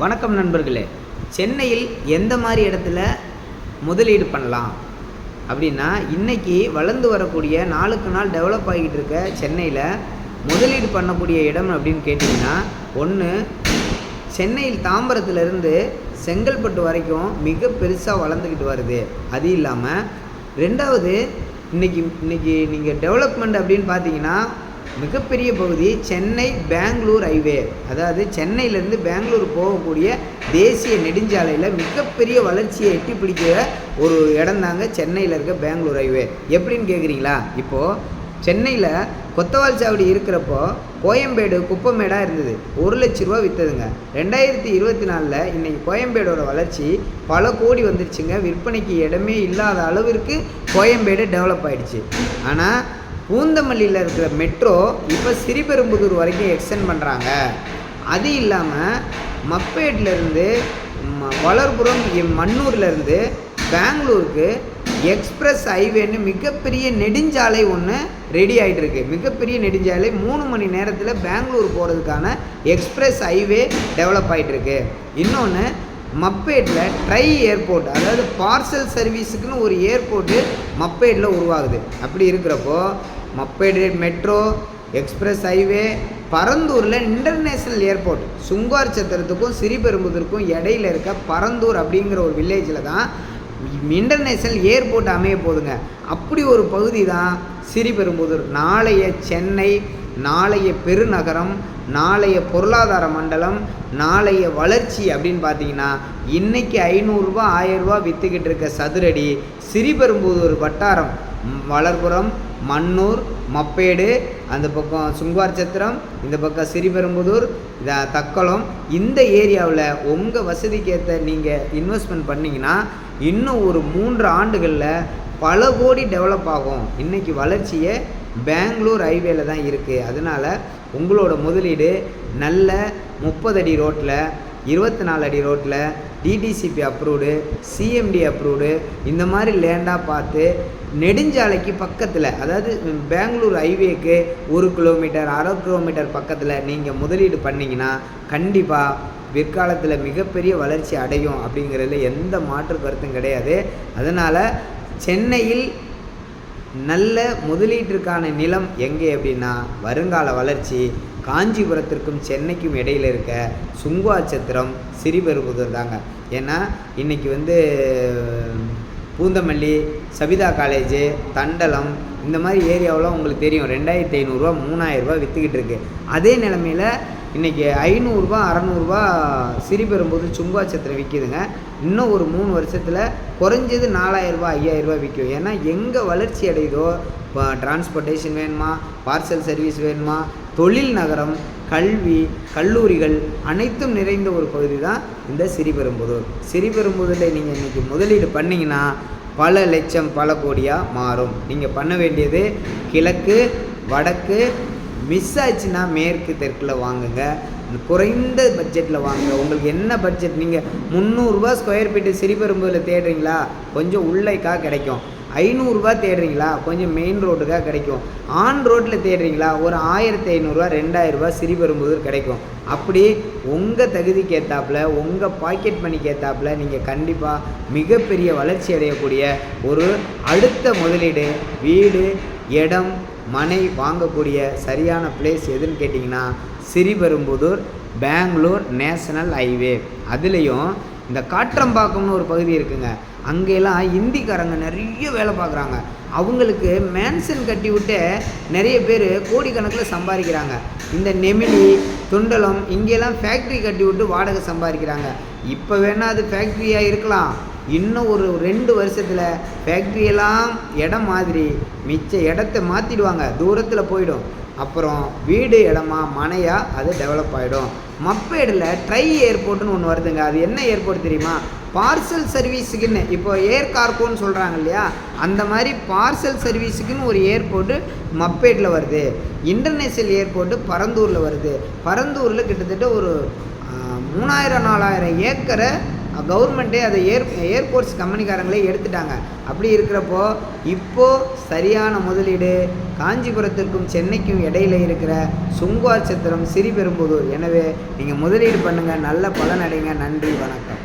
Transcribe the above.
வணக்கம் நண்பர்களே. சென்னையில் எந்த மாதிரி இடத்துல முதலீடு பண்ணலாம்? அப்படின்னா இன்றைக்கி வளர்ந்து வரக்கூடிய நாளுக்கு நாள் டெவலப் ஆகிட்டு இருக்க சென்னையில் முதலீடு பண்ணக்கூடிய இடம் அப்படின்னு கேட்டிங்கன்னா ஒன்று சென்னையில் தாம்பரத்துலேருந்து செங்கல்பட்டு வரைக்கும் மிக பெருசாக வளர்ந்துக்கிட்டு வருது. அது இல்லாமல் ரெண்டாவது இன்றைக்கி இன்றைக்கி நீங்கள் டெவலப்மெண்ட் அப்படின்னு பார்த்தீங்கன்னா மிகப்பெரிய பகுதி சென்னை பெங்களூர் ஹைவே. அதாவது சென்னையிலேருந்து பெங்களூர் போகக்கூடிய தேசிய நெடுஞ்சாலையில் மிகப்பெரிய வளர்ச்சியை எட்டி பிடிக்கிற ஒரு இடம் தாங்க சென்னையில் இருக்க பெங்களூர் ஹைவே. எப்படின்னு கேட்குறீங்களா இப்போது சென்னையில் கொத்தவால் சாவடி இருக்கிறப்போ கோயம்பேடு குப்பமேடாக இருந்தது. ஒரு லட்ச ரூபா விற்றதுங்க ரெண்டாயிரத்தி இருபத்தி நாலில் இன்றைக்கி கோயம்பேடோட வளர்ச்சி பல கோடி வந்துருச்சுங்க. விற்பனைக்கு இடமே இல்லாத அளவிற்கு கோயம்பேடு டெவலப் ஆகிடுச்சு ஆனால் பூந்தமல்லியில் இருக்கிற மெட்ரோ இப்போ சிறிபெரும்புதூர் வரைக்கும் எக்ஸ்டெண்ட் பண்ணுறாங்க அது இல்லாமல் மப்பேட்லேருந்து வளர்புரம் இ- மன்னூர்லேருந்து பெங்களூருக்கு எக்ஸ்பிரஸ் ஹைவேன்னு மிகப்பெரிய நெடுஞ்சாலை ஒன்று ரெடி ஆகிட்டுருக்கு மிகப்பெரிய நெடுஞ்சாலை மூணு மணி நேரத்தில் பெங்களூர் போகிறதுக்கான எக்ஸ்பிரஸ் ஹைவே டெவலப் ஆகிட்டுருக்கு இன்னொன்று மப்பேட்டில் ட்ரை ஏர்போர்ட் அதாவது பார்சல் சர்வீஸுக்குன்னு ஒரு ஏர்போர்ட்டு மப்பேட்டில் உருவாகுது. அப்படி இருக்கிறப்போ மப்பேடு மெட்ரோ எக்ஸ்பிரஸ் ஹைவே பரந்தூரில் இன்டர்நேஷ்னல் ஏர்போர்ட். சுங்கார் சத்திரத்துக்கும் சிறிபெரும்புதற்கும் இடையில இருக்க பரந்தூர் அப்படிங்கிற ஒரு வில்லேஜில் தான் இன்டர்நேஷ்னல் ஏர்போர்ட் அமைய போகுதுங்க. அப்படி ஒரு பகுதி தான் சிறிபெரும்புதூர். நாளைய சென்னை நாளைய பெருநகரம் நாளைய பொருளாதார மண்டலம் நாளைய வளர்ச்சி அப்படின்னு பார்த்தீங்கன்னா இன்றைக்கி ஐநூறுரூவா ஆயிரரூபா விற்றுக்கிட்டு இருக்க சதுரடி சிறிபெரும்புதூர் வட்டாரம். வளர்புறம் மன்னூர் மப்பேடு அந்த பக்கம் சுங்குவார் சத்திரம் இந்த பக்கம் ஸ்ரீபெரும்புதூர் இந்த தக்கலம். இந்த ஏரியாவில் உங்கள் வசதிக்கேற்ற நீங்கள் இன்வெஸ்ட்மெண்ட் பண்ணிங்கன்னா இன்னும் ஒரு மூன்று ஆண்டுகளில் பல கோடி டெவலப் ஆகும். இன்றைக்கி வளர்ச்சியே பெங்களூர் ஹைவேல தான் இருக்குது அதனால் உங்களோட முதலீடு நல்ல முப்பது அடி ரோட்டில் இருபத்தி நாலு அடி ரோட்டில் டிடிசிபி அப்ரூவ்டு சிஎம்டி அப்ரூவ்டு இந்த மாதிரி லேண்டாக பார்த்து நெடுஞ்சாலைக்கு பக்கத்தில் அதாவது பெங்களூர் ஹைவேக்கு ஒரு கிலோமீட்டர் அரை கிலோமீட்டர் பக்கத்தில் நீங்கள் முதலீடு பண்ணிங்கன்னா கண்டிப்பாக பிற்காலத்தில் மிகப்பெரிய வளர்ச்சி அடையும் அப்படிங்கிறதுல எந்த மாற்று கருத்தும் கிடையாது. அதனால் சென்னையில் நல்ல முதலீட்டிற்கான நிலம் எங்கே அப்படின்னா வருங்கால வளர்ச்சி காஞ்சிபுரத்திற்கும் சென்னைக்கும் இடையில் இருக்க சுங்குவாச்சத்திரம் சிறிபெரும்புதூர் தாங்க ஏன்னா இன்றைக்கி வந்து பூந்தமல்லி சபிதா காலேஜு தண்டலம் இந்த மாதிரி ஏரியாவெலாம் உங்களுக்கு தெரியும். ரெண்டாயிரத்தி ஐநூறுரூவா மூணாயிரரூபா விற்றுக்கிட்டு இருக்கு. அதே நிலமையில் இன்றைக்கி ஐநூறுரூவா அறநூறுபா சிறிபெரும்போது சுங்குவாச்சத்திரம் விற்கிதுங்க இன்னும் ஒரு மூணு வருஷத்தில் குறைஞ்சது நாலாயிரரூபா ஐயாயிரரூபா விற்கும் ஏன்னா எங்கே வளர்ச்சி அடையுதோ இப்போ டிரான்ஸ்போர்ட்டேஷன் வேணுமா பார்சல் சர்வீஸ் வேணுமா தொழில் நகரம் கல்வி கல்லூரிகள் அனைத்தும் நிறைந்த ஒரு பகுதி தான் இந்த சிறிபெரும்புதூர். சிறிபெரும்புதூரில் நீங்கள் இன்றைக்கி முதலீடு பண்ணிங்கன்னா பல லட்சம் பல கோடியாக மாறும். நீங்கள் பண்ண வேண்டியது கிழக்கு வடக்கு மிஸ் ஆச்சுன்னா மேற்கு தெற்கில் வாங்குங்க. குறைந்த பட்ஜெட்டில் வாங்க உங்களுக்கு என்ன பட்ஜெட் நீங்கள் முந்நூறுரூவா ஸ்கொயர் ஃபீட்டு சிறிபெரும்புதில் தேடுறீங்களா? கொஞ்சம் உள்ளைக்கா கிடைக்கும். ஐநூறுரூவா தேடுறீங்களா? கொஞ்சம் மெயின் ரோட்டுக்காக கிடைக்கும். ஆன் ரோட்டில் தேடுறீங்களா? ஒரு ஆயிரத்தி ஐநூறுரூவா ரெண்டாயிரரூபா சிறிபெரும்புதூர் கிடைக்கும். அப்படி உங்கள் தகுதிக்கு ஏற்றாப்புல உங்கள் பாக்கெட் மணிக்கு ஏற்றாப்புல நீங்கள் கண்டிப்பாக மிகப்பெரிய வளர்ச்சி அடையக்கூடிய ஒரு அடுத்த முதலீடு வீடு இடம் மனை வாங்கக்கூடிய சரியான பிளேஸ் எதுன்னு கேட்டிங்கன்னா சிறிபெரும்புதூர் பெங்களூர் நேஷனல் ஹைவே. அதுலேயும் இந்த காற்றம்பாக்கம்னு ஒரு பகுதி இருக்குங்க. அங்கெல்லாம் இந்திக்காரங்க நிறைய வேலை பார்க்குறாங்க. அவங்களுக்கு மேன்சன் கட்டி விட்டு நிறைய பேர் கோடிக்கணக்கில் சம்பாதிக்கிறாங்க. இந்த நெமிலி துண்டலம் இங்கெல்லாம் ஃபேக்ட்ரி கட்டி விட்டு வாடகை சம்பாதிக்கிறாங்க. இப்போ வேணால் அது ஃபேக்ட்ரியாக இருக்கலாம். இன்னும் ஒரு ரெண்டு வருஷத்தில் ஃபேக்ட்ரியெல்லாம் இடம் மாதிரி மிச்ச இடத்த மாற்றிடுவாங்க தூரத்தில் போயிடும். அப்புறம் வீடு இடமா மனையாக அது டெவலப் ஆகிடும் மப்பேடில் ட்ரை ஏர்போர்ட்னு ஒன்று வருதுங்க. அது என்ன ஏர்போர்ட் தெரியுமா? பார்சல் சர்வீஸுக்குன்னு இப்போ ஏர் கார்கோன்னு சொல்கிறாங்க இல்லையா? அந்த மாதிரி பார்சல் சர்வீஸுக்குன்னு ஒரு ஏர்போர்ட்டு மப்பேட்டில் வருது. இன்டர்நேஷ்னல் ஏர்போர்ட்டு பரந்தூரில் வருது. பரந்தூரில் கிட்டத்தட்ட ஒரு மூணாயிரம் நாலாயிரம் ஏக்கரை கவர்மெண்ட்டே அதை ஏர் ஏர்போர்ட்ஸ் கம்பெனிக்காரங்களே எடுத்துட்டாங்க. அப்படி இருக்கிறப்போ இப்போது சரியான முதலீடு காஞ்சிபுரத்திற்கும் சென்னைக்கும் இடையில இருக்கிற சுங்குவார் சத்திரம் சிறிபெரும்புதூர். எனவே நீங்கள் முதலீடு பண்ணுங்கள் நல்ல பலன் அடைங்க. நன்றி வணக்கம்.